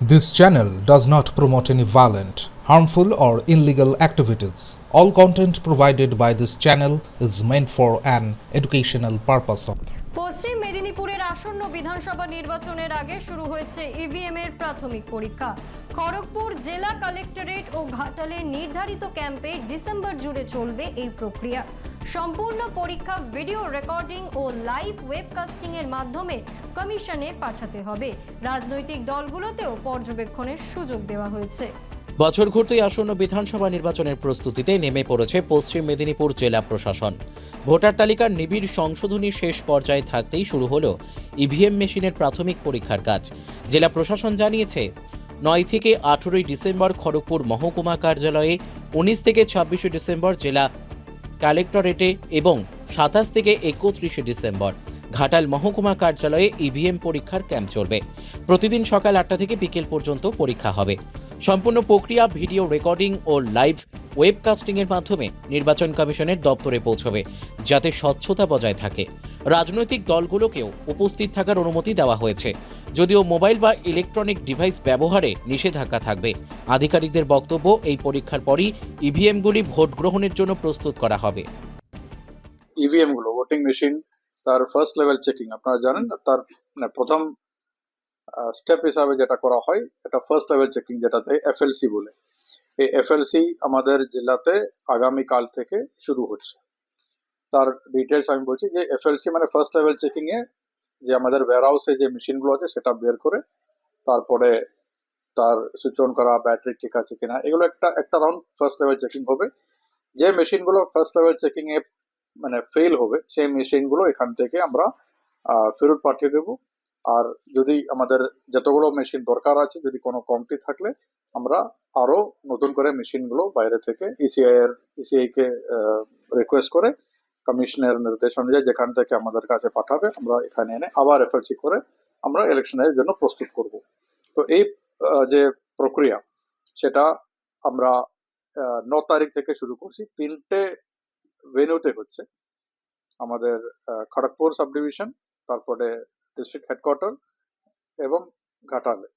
This channel does not promote any violent, harmful, or illegal activities. All content provided by this channel is meant for an educational purpose. পশ্চিম মেদিনীপুরের আসন্ন বিধানসভা নির্বাচনের আগে শুরু হয়েছে EVM এর প্রাথমিক পরীক্ষা খড়গপুর জেলা কালেক্টরেট ও ঘাটালের নির্ধারিত ক্যাম্পে ডিসেম্বর জুড়ে চলবে এই প্রক্রিয়া সম্পূর্ণ পরীক্ষা ভিডিও রেকর্ডিং ও লাইভ ওয়েবকাস্টিং এর মাধ্যমে কমিশনে পাঠাতে হবে। রাজনৈতিক দলগুলোতেও পর্যবেক্ষণের সুযোগ দেওয়া হয়েছে। বছর ঘুরতেই আসন্ন বিধানসভা নির্বাচনের প্রস্তুতিতে নেমে পড়েছে পশ্চিম মেদিনীপুর জেলা প্রশাসন। ভোটার তালিকার নিবিড় সংশোধনী শেষ পর্যায়ে থাকতেই শুরু হলো ইভিএম মেশিনের প্রাথমিক পরীক্ষার কাজ। জেলা প্রশাসন জানিয়েছে, নয় থেকে আঠেরোই ডিসেম্বর খড়গপুর মহকুমা কার্যালয়ে, উনিশ থেকে ছাব্বিশে ডিসেম্বর জেলা কালেক্টরেটে এবং সাতাশ থেকে একত্রিশে ডিসেম্বর। ঘাটাল মহকুমা কার্যালয়ে ইভিএম পরীক্ষার ক্যাম্প চলবে। প্রতিদিন সকাল আটটা থেকে বিকেল পর্যন্ত পরীক্ষা হবে। সম্পূর্ণ প্রক্রিয়া, ভিডিও রেকর্ডিং ও লাইভ ওয়েবকাস্টিং এর মাধ্যমে নির্বাচন কমিশনের দপ্তরে পৌঁছবে, যাতে স্বচ্ছতা বজায় থাকে। রাজনৈতিক দলগুলোকেও উপস্থিত থাকার অনুমতি দেওয়া হয়েছে। যদিও মোবাইল বা ইলেকট্রনিক ডিভাইস ব্যবহারে নিষেধাজ্ঞা থাকবে। আধিকারিকদের বক্তব্য, এই পরীক্ষার পরই ইভিএমগুলি ভোট গ্রহণের জন্য প্রস্তুত করা হবে। ইভিএমগুলো ভোটিং মেশিন, তার ফার্স্ট লেভেল চেকিং আপনারা জানেন, তার মানে প্রথম স্টেপ হিসাবে যেটা করা হয়, এটা ফার্স্ট লেভেল চেকিং যেটাতে এফএলসি বলে। এই এফএলসি আমাদের জেলাতে আগামী কাল থেকে শুরু হচ্ছে। তার ডিটেলস আমি বলছি যে এফএলসি মানে ফার্স্ট লেভেল চেকিং এ যে আমাদের ওয়্যারহাউসে যে মেশিনগুলো আছে, সেটা বের করে তারপরে তার সুইচ অন করা ব্যাটারি ঠিক আছে কিনা, এগুলো একটা একটা রাউন্ড ফার্স্ট লেভেল চেকিং হবে। যে মেশিনগুলো ফার্স্ট লেভেল চেকিং এ মানে ফেল হবে, সেই মেশিনগুলো এখান থেকে আমরা ফেরত পাঠিয়ে দেবো। আর যদি আমাদের যতগুলো মেশিন দরকার আছে, যদি কোনো কমতি থাকলে, আমরা আরও নতুন করে মেশিনগুলো বাইরে থেকে ইসিআই এর ইসিআই কে রিকোয়েস্ট করে কমিশনের নির্দেশ অনুযায়ী যেখান থেকে আমাদের কাছে পাঠাবে, আমরা এখানে এনে আবার এফএলসি করে আমরা ইলেকশনের জন্য প্রস্তুত করব। তো এই যে প্রক্রিয়া, সেটা আমরা ন তারিখ থেকে শুরু করছি। তিনটে ভেন্যুতে হচ্ছে। আমাদের খড়গপুর সাব ডিভিশন তারপরে ডিস্ট্রিক্ট হেডকোয়ার্টার এবং ঘাটালে।